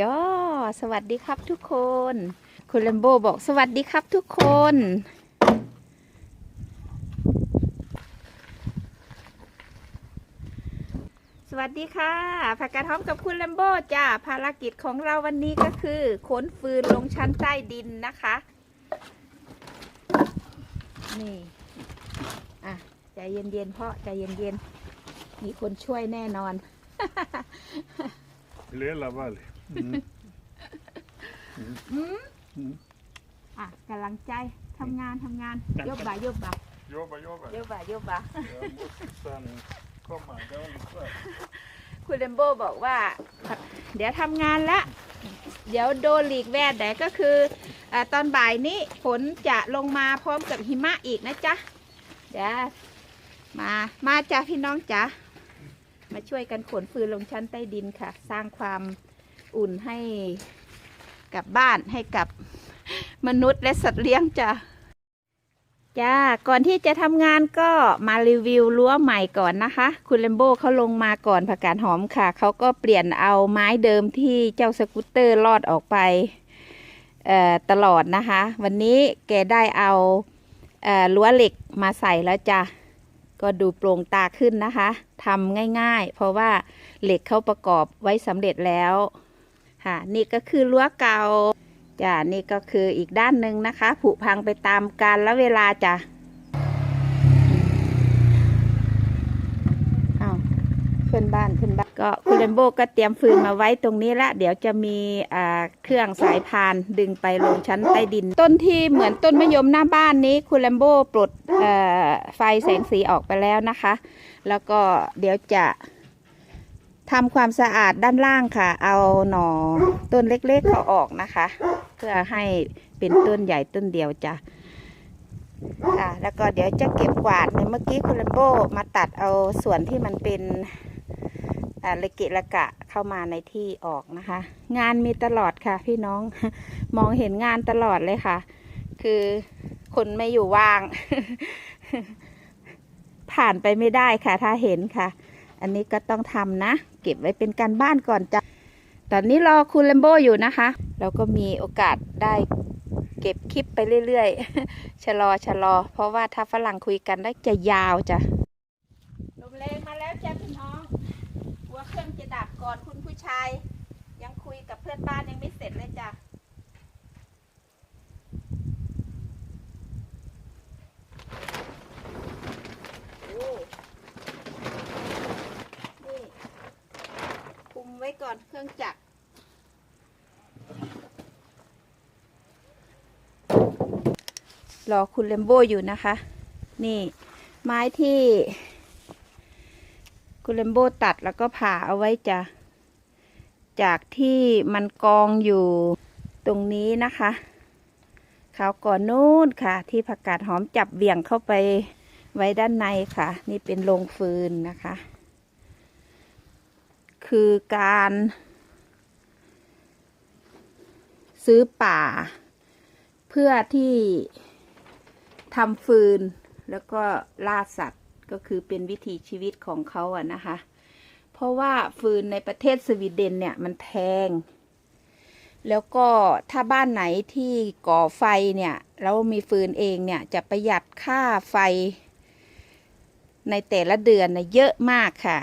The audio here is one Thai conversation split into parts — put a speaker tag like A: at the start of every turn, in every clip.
A: ย่อสวัสดีครับทุกคน คุณเลมโบบอกสวัสดีครับทุกคน สวัสดีค่ะผักกาดหอมกับคุณเลมโบจ้าภารกิจของเราวันนี้ก็คือขนฟืนลงชั้นใต้ดินนะคะ นี่ อะ ใจเย็นๆเพราะใจเย็นๆ มีคนช่วยแน่นอน
B: Lela vale. Mm.
A: อืม
B: Mm.
A: อะกำลังใจทำงานทำงานยบบ่ายบบ่า
B: Jobba, jobba.
A: ยบบ่ายบบ่า
B: Jag måste sen komma. Det var lite svårt.
A: คุณเลมโบบอกว่า เดี๋ยวทำงานละเดี๋ยวโดนหลีกแวดแต่ก็คืออาตอนบ่ายนี้ฝนจะลงมาพร้อมกับหิมะอีกนะจ๊ะเดี๋ยวมามาจ้ะพี่น้องจ๊ะมาช่วยกันขนฟืนลงชั้นใต้ดินค่ะ สร้างความ อุ่นให้กับบ้านให้กับมนุษย์และสัตว์เลี้ยงจ้ะจ้า ก่อนที่จะทำงานก็มารีวิวรั้วใหม่ก่อนนะคะ คุณเลมโบเขาลงมาก่อนผักกาดหอมค่ะ เขาก็เปลี่ยนเอาไม้เดิมที่เจ้าสกูตเตอร์ลอดออกไปตลอดนะคะ วันนี้แกได้เอาเอ่อรั้วเหล็กมาใส่แล้วจ้ะ ก็ดูโปร่งตาขึ้นนะคะทำง่ายๆ เพราะว่าเหล็กเขาประกอบไว้สำเร็จแล้ว ค่ะ นี่ก็คือรั้วเก่าจ้ะนี่ก็คืออีกด้านหนึ่งนะคะ ผุพังไปตามกาลและเวลาจ้ะอ้าวเพื่อนบ้านเพื่อนบ้านก็คุณเรนโบก็เตรียมฟืนมาไว้ตรงนี้ละเดี๋ยวจะมีอ่าเครื่องสายพานดึงไปลงชั้นใต้ดิน ต้นที่เหมือนต้นมะยมหน้าบ้านนี้คุณเรนโบปลดเอ่อไฟแสงสีออกไปแล้วนะคะ แล้วก็เดี๋ยวจะ ทำความสะอาดด้านล่างค่ะ เอาหน่อต้นเล็กๆเขาออกนะคะ เพื่อให้เป็นต้นใหญ่ต้นเดียวจ้ะค่ะแล้วก็เดี๋ยวจะเก็บกวาดเนี่ยเมื่อกี้คุณลัมโบมาตัดเอาส่วนที่มันเป็นอ่าเลกะละกะเข้ามาในที่ออกนะคะ งานมีตลอดค่ะ พี่น้องมองเห็นงานตลอดเลยค่ะ คือคนไม่อยู่ว่าง ผ่านไปไม่ได้ค่ะ ถ้าเห็นค่ะ อันนี้ก็ต้องทำนะ เก็บไว้เป็นการบ้านก่อนจ้ะตอนนี้รอคุณแลมโบอยู่นะคะ เราก็มีโอกาสได้เก็บคลิปไปเรื่อยๆ ชะลอชะลอ เพราะว่าถ้าฝรั่งคุยกันได้จะยาวจ้ะลมแรงมาแล้วจ้ะพี่น้องหัวเครื่องจะดับก่อนคุณผู้ชาย ยังคุยกับเพื่อนบ้านยังไม่เสร็จเลยจ้ะ โอ้นี่คุ มไว้ก่อนเครื่องจักร รอคุณเลมโบอยู่นะคะ นี่ไม้ที่ คุณเลมโบตัดแล้วก็ผ่าเอาไว้จะจากที่มันกองอยู่ตรงนี้นะคะขาวก่อนนู้นค่ะ ที่ผักกาดหอมจับเบี่ยงเข้าไปไว้ด้านในค่ะ นี่เป็นโรงฟืนนะคะ คือการซื้อป่า เพื่อที่ทำฟืน แล้วก็ล่าสัตว์ก็คือเป็นวิถีชีวิตของเขาอะนะคะ เพราะว่าฟืนในประเทศสวีเดนเนี่ยมันแพง แล้วก็ถ้าบ้านไหนที่ก่อไฟเนี่ยแล้วมีฟืนเองเนี่ยจะประหยัดค่าไฟ ในแต่ละเดือนนะเยอะมากค่ะ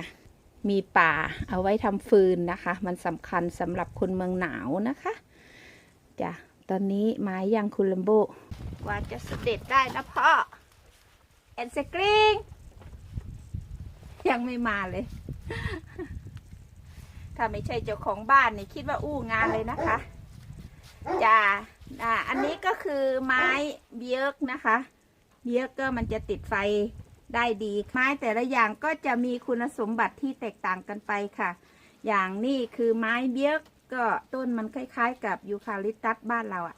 A: มีป่าเอาไว้ทำฟืนนะคะ มันสำคัญสำหรับคนเมืองหนาวนะคะจ้ะตอนนี้ไม้ยังคุณลัมโบกว่าจะเสด็จได้นะพ่อแอนสกริงยังไม่มาเลย ถ้าไม่ใช่เจ้าของบ้านนี่คิดว่าอู้งานเลยนะคะจ้าอ่าอันนี้ก็คือไม้เบียกนะคะเบียกก็มันจะติดไฟ ได้ดี ไม้แต่ละอย่างก็จะมีคุณสมบัติที่แตกต่างกันไปค่ะ อย่างนี้คือไม้เบี้ยกก็ต้นมันคล้ายๆ กับยูคาลิปตัสบ้านเราอะ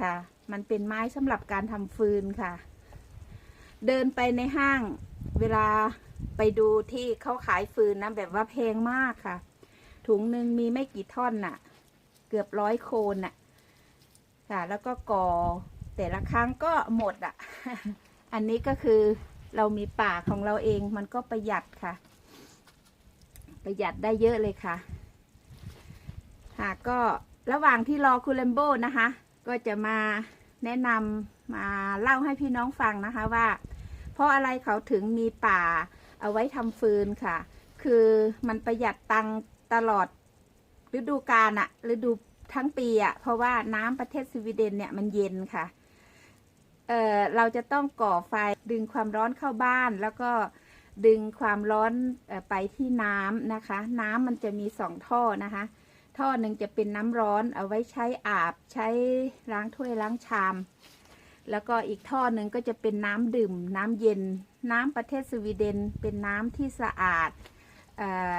A: ค่ะ มันเป็นไม้สำหรับการทำฟืนค่ะ เดินไปในห้างเวลาไปดูที่เขาขายฟืนนะแบบว่าแพงมากค่ะ ถุงหนึ่งมีไม่กี่ท่อนน่ะ เกือบร้อยโคนน่ะ ค่ะ แล้วก็ก่อแต่ละครั้งก็หมดอะ อันนี้ก็คือ เรามีป่าของเราเองมันก็ประหยัดค่ะ ประหยัดได้เยอะเลยค่ะ ค่ะก็ระหว่างที่รอคุณเลมโบนะคะ ก็จะมาแนะนำมาเล่าให้พี่น้องฟังนะคะว่า เพราะอะไรเขาถึงมีป่าเอาไว้ทำฟืนค่ะ คือมันประหยัดตังตลอดฤดูกาลอะฤดูทั้งปีอะเพราะว่าน้ำประเทศสวีเดนเนี่ยมันเย็นค่ะ เอ่อเราจะต้องก่อไฟดึงความร้อนเข้าบ้าน แล้วก็ดึงความร้อนออไปที่น้ำนะคะ น้ำมันจะมีสองท่อนะคะ ท่อหนึ่งจะเป็นน้ำร้อนเอาไว้ใช้อาบใช้ล้างถ้วยล้างชาม แล้วก็อีกท่อหนึ่งก็จะเป็นน้ำดื่ม น้ำเย็น น้ำประเทศสวีเดน เป็นน้ำที่สะอาดออ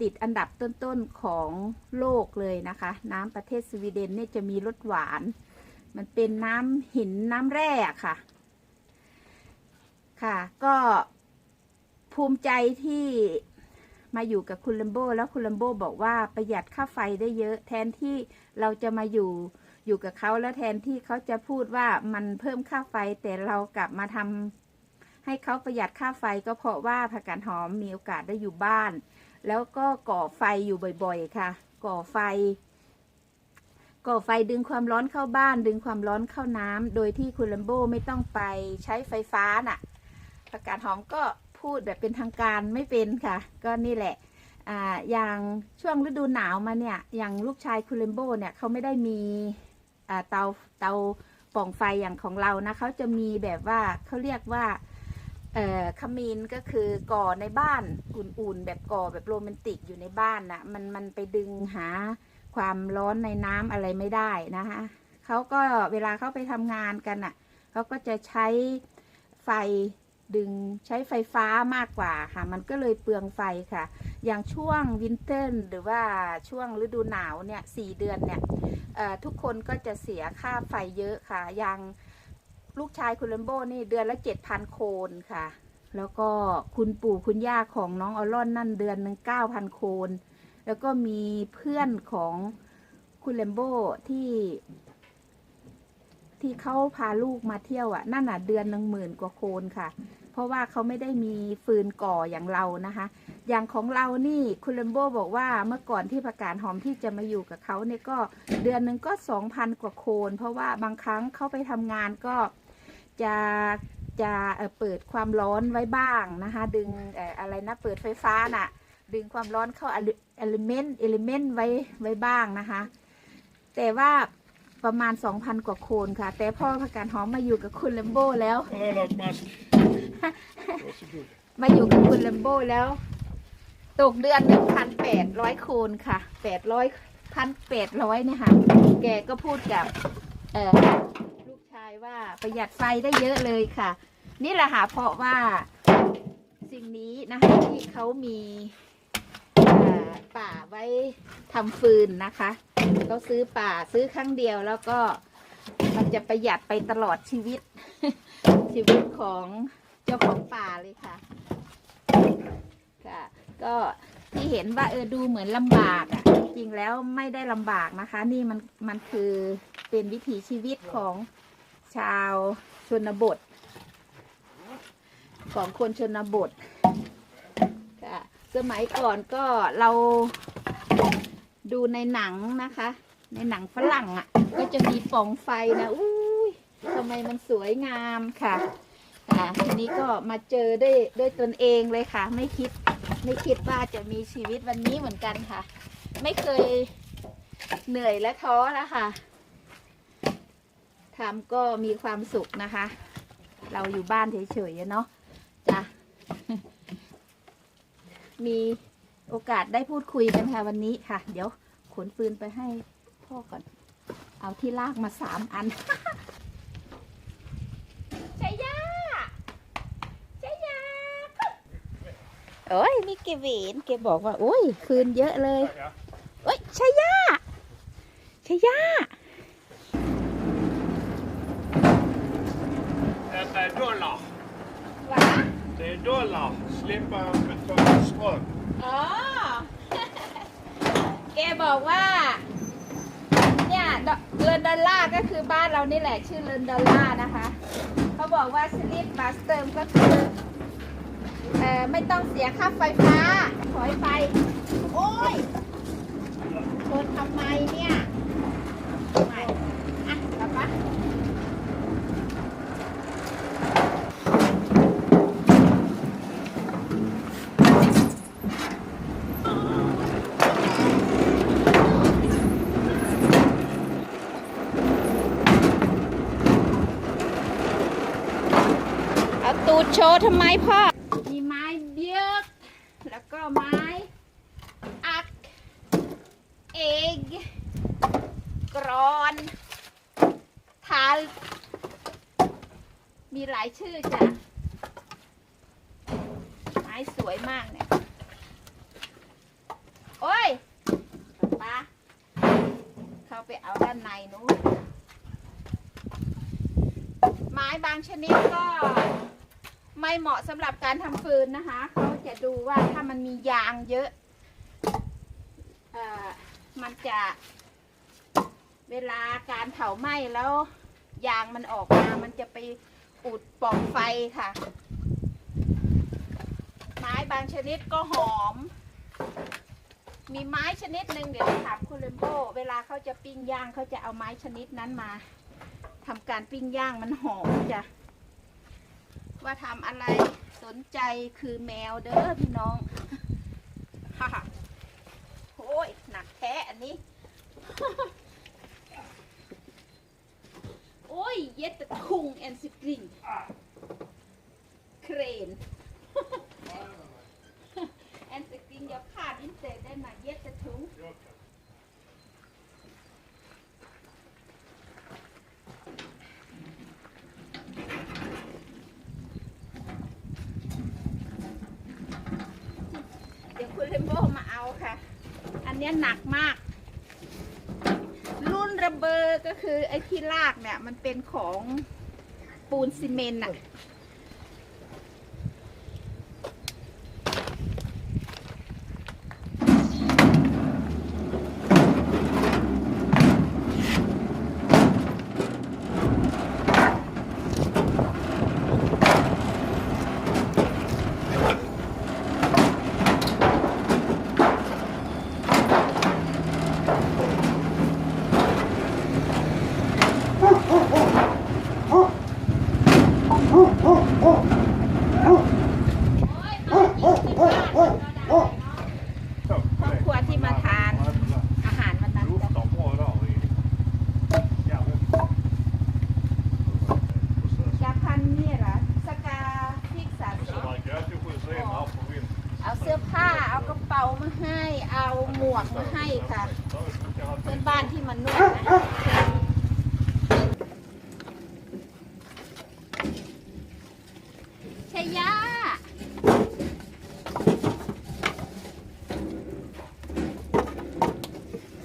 A: ติดอันดับต้นๆของโลกเลยนะคะ น้ำประเทศสวีเดนเนี่ยจะมีรสหวาน มันเป็นน้ำหินน้ำแร่ค่ะ ค่ะ ก็ภูมิใจที่มาอยู่กับคุณลัมโบแล้วคุณลัมโบบอกว่าประหยัดค่าไฟได้เยอะ แทนที่เราจะมาอยู่อยู่กับเขาแล้วแทนที่เขาจะพูดว่ามันเพิ่มค่าไฟแต่เรากลับมาทำให้เขาประหยัดค่าไฟก็เพราะว่าผักกาดหอมมีโอกาสได้อยู่บ้าน แล้วก็ก่อไฟอยู่บ่อยๆค่ะ ก่อไฟ ก่อไฟดึงความร้อนเข้าบ้าน ดึงความร้อนเข้าน้ำโดยที่คุณลัมโบไม่ต้องไปใช้ไฟฟ้าน่ะผักกาดหอมก็พูดแบบเป็นทางการไม่เป็นค่ะ ก็นี่แหละอ่าอย่างช่วงฤดูหนาวมาเนี่ยอย่างลูกชายคุณลัมโบเนี่ยเขาไม่ได้มีอ่าเตาเตาป่องไฟอย่างของเรานะเขาจะมีแบบว่าเขาเรียกว่าเอ่อขมีนก็คือก่อในบ้านอุ่นๆ แบบก่อแบบโรแมนติกอยู่ในบ้านน่ะมันมันไปดึงหา ความร้อนในน้ำอะไรไม่ได้นะคะเขาก็เวลาเขาไปทำงานกันอะเขาก็จะใช้ไฟดึงใช้ไฟฟ้ามากกว่าค่ะ มันก็เลยเปลืองไฟค่ะ อย่างช่วงวินเทอร์หรือว่าช่วงฤดูหนาวเนี่ยสี่เดือนเนี่ยทุกคนก็จะเสียค่าไฟเยอะค่ะ อย่างลูกชายคุณเลมโบนี่เดือนละเจ็ดพันโคนค่ะ แล้วก็คุณปู่คุณย่าของน้องออลอนนั่นเดือนหนึ่งเก้าพันโคน แล้วก็มีเพื่อนของคุณเลมโบที่ ที่เขาพาลูกมาเที่ยวอะ่ะ นั่นอะเดือนหนึ่งหมื่นกว่าโคนค่ะ เพราะว่าเขาไม่ได้มีฟืนก่ออย่างเรานะคะ อย่างของเรานี่คุณเลมโบบอกว่าเมื่อก่อนที่ประกาศหอมที่จะมาอยู่กับเขาเนี่ยก็เดือนหนึ่งก็สองพันกว่าโคน เพราะว่าบางครั้งเขาไปทำงานก็จะจะเเปิดความร้อนไว้บ้างนะคะ ดึงอออะไรนะเปิดไฟฟ้าน่ะ ดึงความร้อนเข้าเอลิเมนต์เอลิเมนต์ไว้ไว้บ้างนะคะ แต่ว่าประมาณ 2,000 กว่าโคนค่ะ แต่พ่อพักการหอมมาอยู่กับคุณเลมโบแล้ว มาอยู่กับคุณเลมโบแล้ว ตกเดือนหนึ่งพันแปดร้อยโคนค่ะแปดร้อยพันแปดร้อยเนี่ยค่ะ แกก็พูดกับเออลูกชายว่าประหยัดไฟได้เยอะเลยค่ะ นี่แหละค่ะเพราะว่าสิ่งนี้นะคะที่เขามี ป่าไว้ทำฟืนนะคะเขาซื้อป่าซื้อครั้งเดียวแล้วก็มันจะประหยัดไปตลอดชีวิต ชีวิตของเจ้าของป่าเลยค่ะ ค่ะ ก็ที่เห็นว่าเออดูเหมือนลำบากอะ่ะ จริงแล้วไม่ได้ลำบากนะคะ นี่มันมันคือเป็นวิถีชีวิตของชาวชนบท ของคนชนบท สมัยก่อนก็เราดูในหนังนะคะ ในหนังฝรั่งอะ่ะ ก็จะมีปองไฟนะอุ้ยทำไมมันสวยงามค่ะค่ะทีนี้ก็มาเจอด้วยด้วยตนเองเลยค่ะ ไม่คิดไม่คิดว่าจะมีชีวิตวันนี้เหมือนกันค่ะ ไม่เคยเหนื่อยและท้อนะคะทำก็มีความสุขนะคะ เราอยู่บ้านเฉยๆเนาะจ้ะ มีโอกาสได้พูดคุยกันค่ะวันนี้ค่ะ เดี๋ยวขนฟืนไปให้พ่อก่อน เอาที่ลากมาสามอันชายาชายาโอ้ยนี่เกเวนเกบอกว่าโอ้ยคืนเยอะเลย
B: Ja.
A: โอ้ยชายาชายา
B: Detta är dollar.
A: หวา
B: Det är dollar. Slippa betala ström.
A: อ๋อ แกบอกว่า เนี่ยเรือนดอลลาร์ก็คือบ้านเรานี่แหละชื่อเรือนดอลลาร์นะคะ เขาบอกว่าสลิปมาสเติมก็คือเอ่อไม่ต้องเสียค่าไฟฟ้าถอยไปโอ้ยโอ้นทำไมเนี่ยไม่อะกลับมาเอา ตูดโชว์ทำไมพ่อ มีไม้เบี้ยกแล้วก็ไม้อัก เอกกรอนทาลมีหลายชื่อจ้ะ ไม้สวยมากเนี่ย โอ้ยป้าเข้าไปเอาด้านในนู้นไม้บางชนิดก็ ไม่เหมาะสำหรับการทำฟืนนะคะเขาจะดูว่าถ้ามันมียางเยอะเอ่อมันจะเวลาการเผาไหม้แล้วยางมันออกมา มันจะไปอุดปล่องไฟค่ะ ไม้บางชนิดก็หอม มีไม้ชนิดหนึ่งเดี๋ยวถามคุณเลมโบเวลาเขาจะปิ้งย่างเขาจะเอาไม้ชนิดนั้นมาทำการปิ้งย่างมันหอมจ้ะ ว่าทำอะไรสนใจคือแมวเด้อพี่น้องฮ่าโอ้ยหนักแท้อันนี้ โอ้ย เย็ดตะคุงแอนสปริงเครนแอนสปริงอย่าพลาดอินเตอร์ได้มาเย็ดตะทุง เดี๋ยวคุณเลมโบมาเอาค่ะ อัน เนี้ยหนักมาก รุ่นระเบอร์ก็คือไอ้ที่ลากเนี่ย มันเป็นของปูนซีเมนต์อะโอ้ยมากินที่บ้านก็ได้เนาะ
B: Zo,
A: ครอบครัวที่มาทานอาหารวันนั้น
B: Doe
A: จ้ะ
B: het dan mooi al hier. Ja, we
A: กาพันนี่เหรอ สกาพิกสามสิบ
B: like uit, je goed is helemaal afgewind.
A: เอาเสื้อผ้า เอากระเป๋ามาให้ เอาหมวกมาให้ค่ะ เพื่อนบ้านที่มานวดนะชยา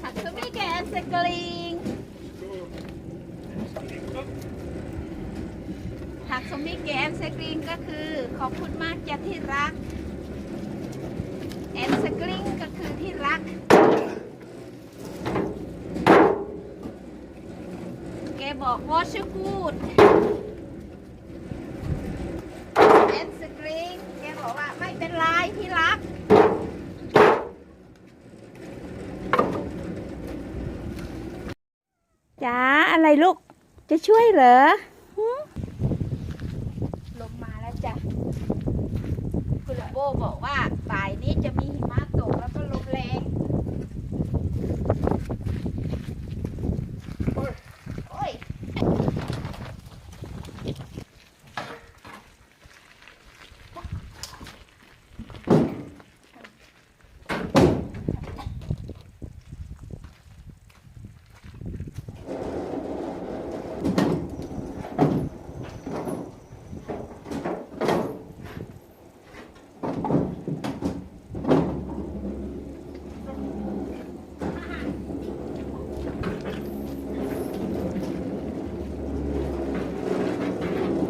A: หักสมิแกนสกลิงหักสมิแกนสกลิงก็คือขอบคุณมากจ้ะที่รัก แอนสกลิงก็คือที่รัก แกบอกว่าชื่อกูดแอนสกริงแกบอกว่าไม่เป็นไรที่รัก จ้าอะไรลูก จะช่วยเหรอหึลมมาแล้วจ้ะ คุณลัมโบบอกว่าบ่ายนี้จะมีหิมะตกแล้วก็ลมแรง โอ้ย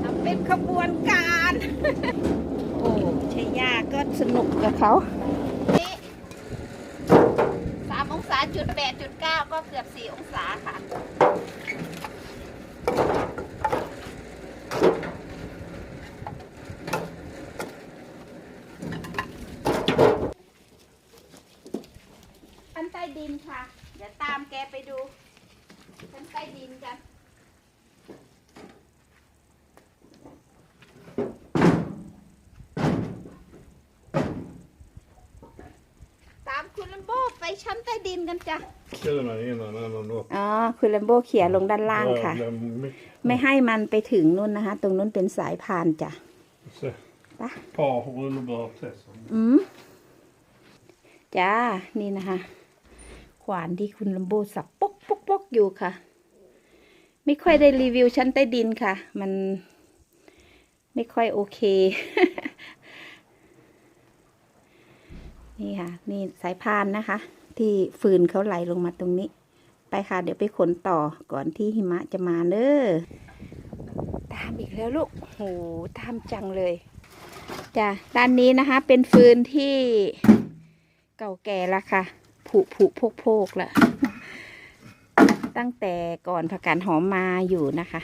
A: ทำเป็นขบวนการ โอ้ชัยยาก็ สนุกกับเขาสามองศาจุดแปดจุดเก้าก็เกือบสี่องศาค่ะามแกไปดูชั้นใต้ดินกัน ตามคุณลัมโบไป ชั้นใต้ดินกันจ้ะ
B: Ställer man in en annan då.
A: อ๋อคุณลัมโบเขี่ยลงด้านล่างค่ะไม่ให้มันไปถึงนู่นนะคะ ตรงนู้นเป็นสายพานจ้ะ
B: Se.
A: Va?
B: Par rullbara pressen.
A: อืมจ้า นี่นะคะ ขวานที่คุณลัมโบสับปกปกปกอยู่ค่ะ ไม่ค่อยได้รีวิวชั้นใต้ดินค่ะ มัน ไม่ค่อยโอเค นี่ค่ะ นี่สายพานนะคะ ที่ฟืนเขาไหลลงมาตรงนี้ ไปค่ะ เดี๋ยวไปขนต่อก่อนที่หิมะจะมาเด้อตามอีกแล้วลูกโหตามจังเลยจ้ะด้านนี้นะคะ เป็นฟืนที่เก่าแก่ละค่ะ ผุผุโพกโพกละตั้งแต่ก่อนผักกาดหอมมาอยู่นะคะ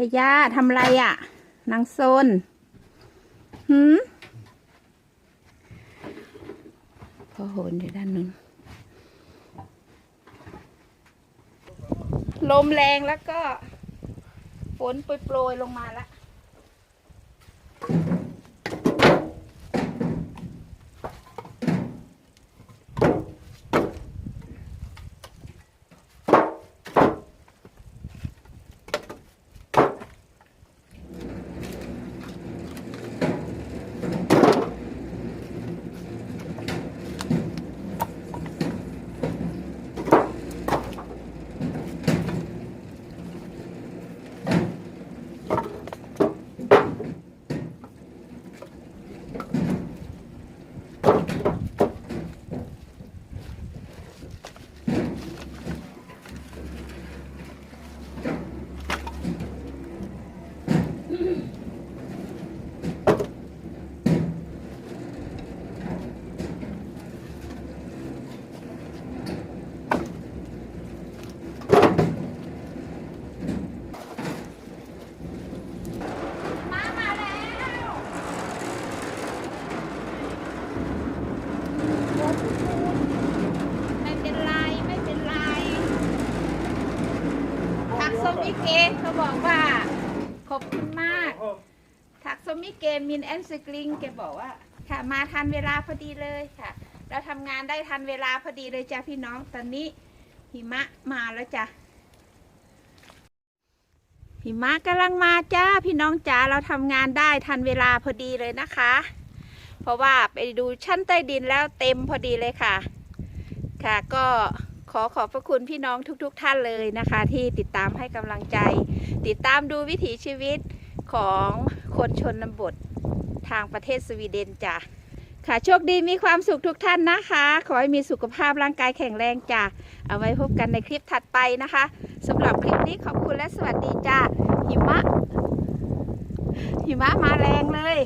A: ยายาทำไรอะ่ะ นางโซนหืมพ่อโหนอยู่ด้านนู้นลมแรงแล้วก็ฝนโปรยๆลงมาแล้ว มามาแล้วไม่เป็นไร ไม่เป็นไรทักสมิเกเขาบอกว่า ขอบคุณมาก ทักสมิ เกมินแอนสกลิงแกบอกว่า ค่ะมาทันเวลาพอดีเลยค่ะ เราทำงานได้ทันเวลาพอดีเลยจ้ะพี่น้องตอนนี้หิมะมาแล้วจ้ะหิมะกำลังมาจ้าพี่น้องจ๋าเราทำงานได้ทันเวลาพอดีเลยนะคะ เพราะว่าไปดูชั้นใต้ดินแล้วเต็มพอดีเลยค่ะ ค่ะก็ขอขอบพระคุณพี่น้องทุกๆทท่านเลยนะคะ ที่ติดตามให้กำลังใจ ติดตามดูวิถีชีวิต ของคนชนบททางประเทศสวีเดนจ้ะค่ะโชคดีมีความสุขทุกท่านนะคะ ขอให้มีสุขภาพร่างกายแข็งแรงจ้ะเอาไว้พบกันในคลิปถัดไปนะคะสำหรับคลิปนี้ขอบคุณและสวัสดีจ้าหิมะ หิมะมาแรงเลย